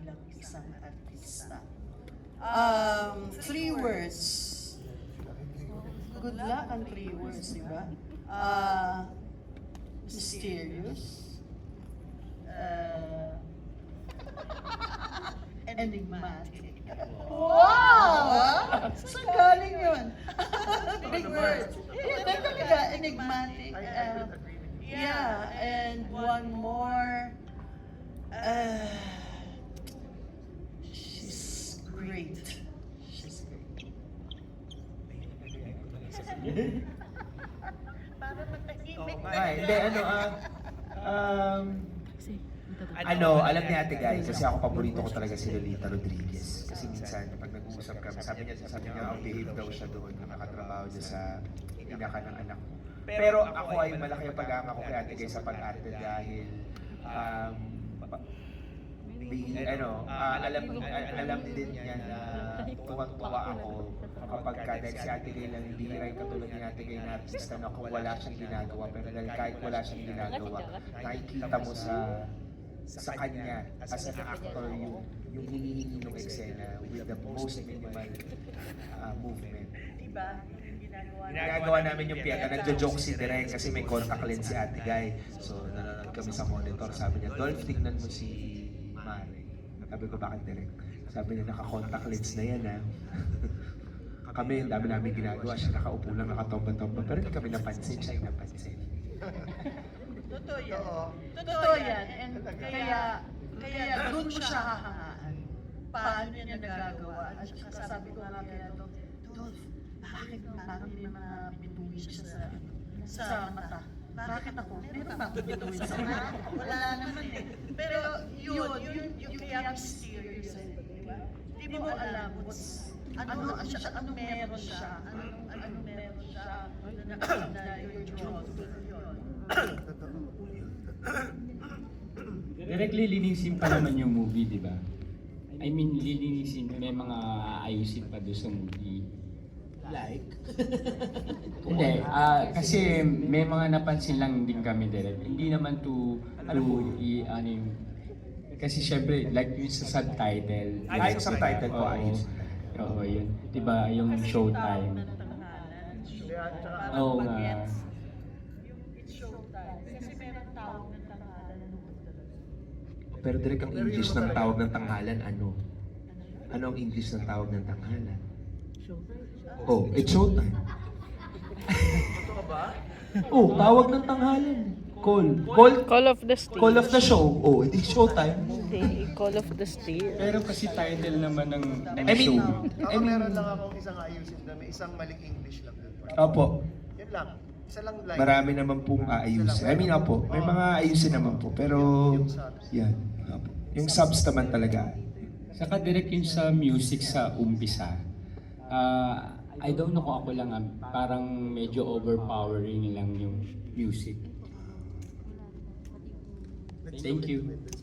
bilang isang artista. Um, three words. Good luck ang three words, di ba? Uh, mysterious. Uh, enigmatic. Wow! Saan galing yun? Big words. Yeah, talaga, enigmatic. Uh, yeah, and one more. Uh, she's great. She's great. Ay, hindi, ano, ah, um, ano, alam ni ate guys, kasi ako paborito ko talaga si Lolita Rodriguez. Kasi minsan, pag nag-uusap kami, sabi niya, sabi niya, out-behave daw siya doon, nung nakatrabaho niya sa inaka ng anak ko. Pero ako ay malaki ang pag-ama ko kay ate guys sa pag-arte dahil, um, being, ano, ah, alam, ah, alam din niya na tuwang-tuwa ako kapag ka dahil si Ate lang hindi rin katulad ni Ate Gay na artista na kung wala siyang ginagawa pero dahil kahit wala siyang ginagawa nakikita mo sa sa kanya as an actor yung yung hinihingi ng eksena with the most minimal uh, movement. Diba? Yung ginagawa Ginagawa namin yung piyata, nagjo-joke si Direk kasi may contact lens si Ate Guy. So nanonood kami sa monitor, sabi niya, Dolph, tingnan mo si Mare. Sabi ko, bakit Direk? Sabi niya, naka-contact lens na yan ha. kami, ang dami namin ginagawa. Siya nakaupo lang, nakatomba-tomba. Pero hindi kami napansin, siya yung napansin. Totoo yan. Totoo yan. And kaya, kaya doon mo siya hahangaan. Paano niya nagagawa? At saka sabi ko nga kaya to, Dolph, bakit parang may mga bituin siya sa sa mata? Bakit ako? Meron ba akong bituin sa mata? Wala naman eh. Pero yun, yun, yung kaya mysterious eh. Di ba? Di mo alam what's ano siya, ano meron siya, ano, ano meron siya na nakita to yun. Directly linisin pa naman yung movie, di ba? I mean, lilinisin, may mga aayusin pa doon sa movie. Like? Hindi, ah, kasi may mga napansin lang din kami direct. Hindi naman to, to i, ano yung, kasi syempre, like yung sa subtitle. Ay, sa subtitle ko, Oo. ayos. Oo, yun. Di ba, yung showtime. Oo nga. Yung it's showtime. Kasi meron tawag ng tanghalan na Pero direct ang English ng tawag ng tanghalan, ano? Ano ang English ng tawag ng tanghalan? Oh, it's showtime. oh, tawag ng tanghalan. Call. Call. Call of the Steel. Call of the show. Oh, it's showtime. Hindi, Call of the Steel. Pero kasi title naman ng, ng I mean, show. I Ako mean, meron lang akong isang ayusin doon. May isang maling English lang doon. opo. Yan lang. Isa lang line. Marami naman pong aayusin. I mean, opo. May mga ayusin naman po. Pero, yan. Opo. Yung subs naman talaga. Saka direct yun sa music sa umpisa. Ah, I don't know kung ako lang, ah, parang medyo overpowering lang yung music. Thank you.